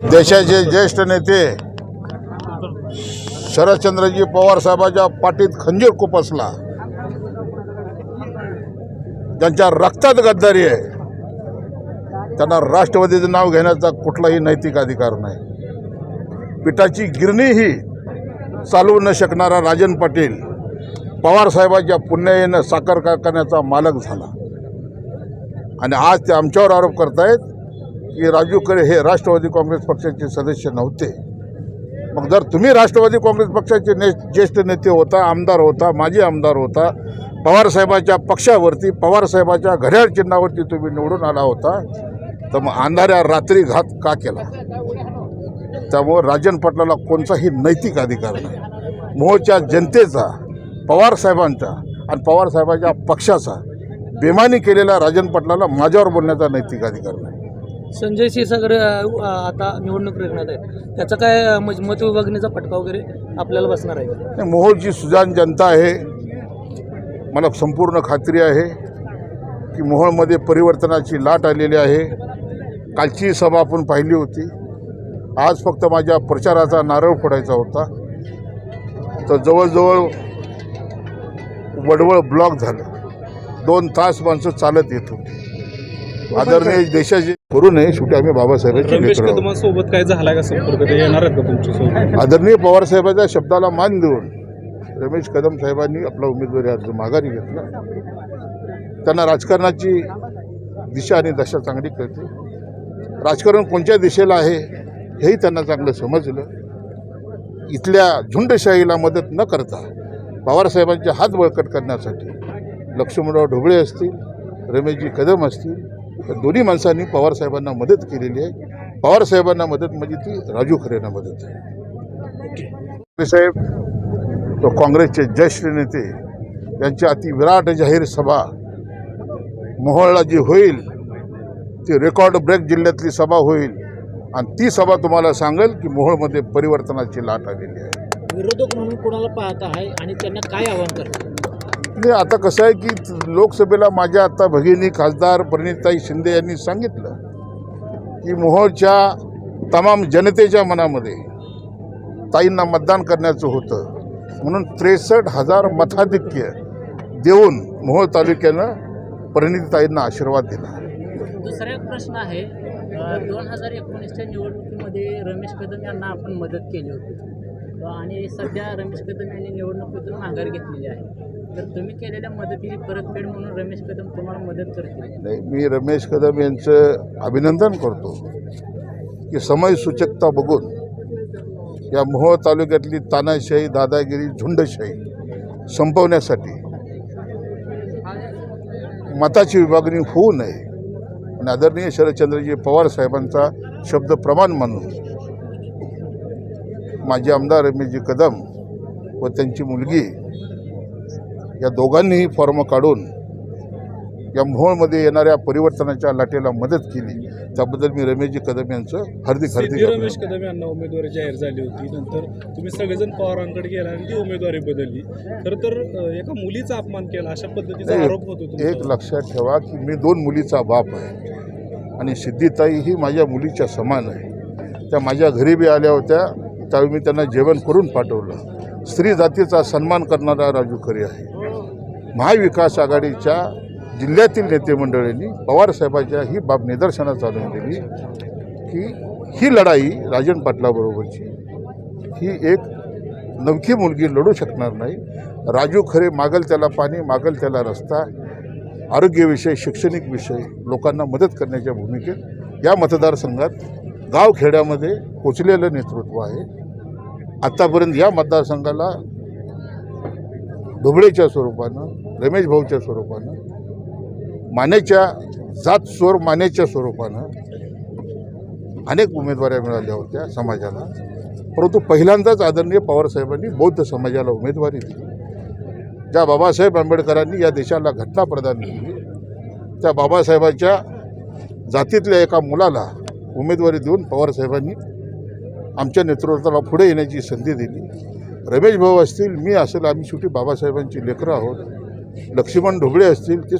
देशाचे ज्येष्ठ नेते शरदचंद्रजी पवार साहेबांच्या पाठीत खंजीर खुपसला ज्यांच्या रक्तात गद्दारी आहे. त्यांना राष्ट्रवादीचं नाव घेण्याचा कुठलाही नैतिक अधिकार नाही. पिठाची गिरणी ही चालवू न शकणारा राजन पाटील पवार साहेबांच्या पुण्याईनं साखर कारखान्याचा मालक झाला. आणि आज ते आमच्यावर आरोप करतायत की राजू खरे हे राष्ट्रवादी काँग्रेस पक्षाचे सदस्य नव्हते. मग जर तुम्ही राष्ट्रवादी काँग्रेस पक्षाचे ने ज्येष्ठ नेते होता आमदार होता माजी आमदार होता पवारसाहेबाच्या पक्षावरती पवारसाहेबाच्या घड्याळ चिन्हावरती तुम्ही निवडून आला होता तर मग अंधाऱ्या रात्री घात का केला? त्यामुळं राजन पाटलाला कोणताही नैतिक अधिकार नाही. मोहच्या जनतेचा पवारसाहेबांचा आणि पवारसाहेबांच्या पक्षाचा बेमानी केलेल्या राजन पाटलाला माझ्यावर बोलण्याचा नैतिक अधिकार नाही. संजय क्षीरसागर अ, आता निवडणूक रिंगणात आहे. त्याचा काय मत विभागणीचा फटका वगैरे आपल्याला बसणार आहे मोहोळची सुजान जनता आहे. मला संपूर्ण खात्री आहे की मोहोळमध्ये परिवर्तनाची लाट आलेली आहे. कालची सभा आपण पाहिली होती. आज फक्त माझ्या प्रचाराचा नारळ फोडायचा होता. तर जवळजवळ वडवळ ब्लॉक झालं. दोन तास माणसं चालत येत होती. आदरणीय देशाचे करू नये. शेवटी आम्ही बाबासाहेबांचे रमेश मित्र आहोत. कदमांसोबत काय झाला का संपर्क? ते येणार आहेत का तुमच्यासोबत आदरणीय पवारसाहेबांच्या शब्दाला मान देऊन रमेश कदम साहेबांनी आपला उमेदवारी अर्ज माघारी घेतला. त्यांना राजकारणाची दिशा आणि दशा चांगली कळते. राजकारण कोणत्या दिशेला आहे हेही त्यांना चांगलं समजलं. इथल्या झुंडशाहीला मदत न करता पवारसाहेबांचे हात बळकट करण्यासाठी लक्ष्मणराव ढोबळे असतील रमेशजी कदम असतील तर दोन्ही माणसांनी पवारसाहेबांना मदत केलेली आहे. पवारसाहेबांना मदत म्हणजे ती राजू खरेंना मदत आहे. साहेब तो काँग्रेसचे ज्येष्ठ नेते यांची अति विराट जाहीर सभा मोहोळला जी होईल ती रेकॉर्ड ब्रेक जिल्ह्यातली सभा होईल आणि ती सभा तुम्हाला सांगेल की मोहोळमध्ये परिवर्तनाची लाट आलेली आहे. विरोधक म्हणून कोणाला पाहत आहे आणि त्यांना काय आव्हान करतात नाही आता कसं आहे की लोकसभेला माझ्या आता भगिनी खासदार परिणिताई शिंदे यांनी सांगितलं की मोहोळच्या तमाम जनतेच्या मनामध्ये ताईंना मतदान करण्याचं होतं. म्हणून त्रेसष्ट हजार मताधिक्य देऊन मोहोळ तालुक्यानं परिणितीताईंना आशीर्वाद दिला. दुसरा एक प्रश्न आहे दोन हजार एकोणीसच्या निवडणुकीमध्ये रमेश कदम यांना आपण मदत केली होती. आणि सध्या रमेश कदम यांनी निवडणुकीतून माघार घेतलेली आहे. तर तुम्ही केलेल्या मदतीची परतफेड म्हणून रमेश कदम तुम्हाला मदत करतील. नाही मी रमेश कदम यांचं अभिनंदन करतो की समयसूचकता बघून या मोहोळ तालुक्यातली तानाशाही दादागिरी झुंडशाही संपवण्यासाठी मताची विभागणी होऊ नये. आणि आदरणीय शरदचंद्रजी पवार साहेबांचा शब्द प्रमाण मानून माजी आमदार रमेशजी कदम व त्यांची मुलगी या दोघांनीही फॉर्म काढून या मोहोळमध्ये येणाऱ्या परिवर्तनाच्या लाटेला मदत केली. त्याबद्दल मी रमेशजी कदम यांचं हार्दिक हार्दिक रमेश कदम यांना उमेदवारी जाहीर झाली होती. नंतर तुम्ही सगळेजण पवारांकडे गेला आणि ती उमेदवारी बदलली. खरं तर अं, एका मुलीचा अपमान केला. अशा पद्धतीचा आरोप होतो एक. लक्षात ठेवा की मी दोन मुलीचा बाप आहे. आणि सिद्धिताई ही माझ्या मुलीच्या समान आहे. त्या माझ्या घरी बी आल्या होत्या. त्यावेळी मी त्यांना जेवण करून पाठवलं. स्त्री जातीचा सन्मान करणारा राजू खरे आहे. महाविकास आघाडीच्या जिल्ह्यातील नेते मंडळींनी पवारसाहेबांच्या ही बाब निदर्शनास आणून दिली की ही लढाई राजन पाटलाबरोबरची ही एक नवखी मुलगी लढू शकणार नाही. राजू खरे मागल त्याला पाणी मागल त्याला रस्ता आरोग्यविषय शैक्षणिक विषय लोकांना मदत करण्याच्या भूमिकेत या मतदारसंघात गावखेड्यामध्ये पोचलेलं नेतृत्व आहे. आत्तापर्यंत या मतदारसंघाला धुबळेच्या स्वरूपानं रमेश भाऊच्या स्वरूपानं मानेच्या जात स्वर मानेच्या स्वरूपानं अनेक उमेदवाऱ्या मिळाल्या होत्या समाजाला. परंतु पहिल्यांदाच आदरणीय पवारसाहेबांनी बौद्ध समाजाला उमेदवारी दिली. ज्या बाबासाहेब आंबेडकरांनी या देशाला घटना प्रदान केली त्या बाबासाहेबांच्या जातीतल्या एका मुलाला उमेदवारी देऊन पवारसाहेबांनी आमच्या नेतृत्वाला पुढे येण्याची संधी दिली. रमेश भाऊ असतील मी असेल आम्ही शेवटी बाबासाहेबांची लेकरं आहोत. लक्ष्मण ढोबळे असतील ते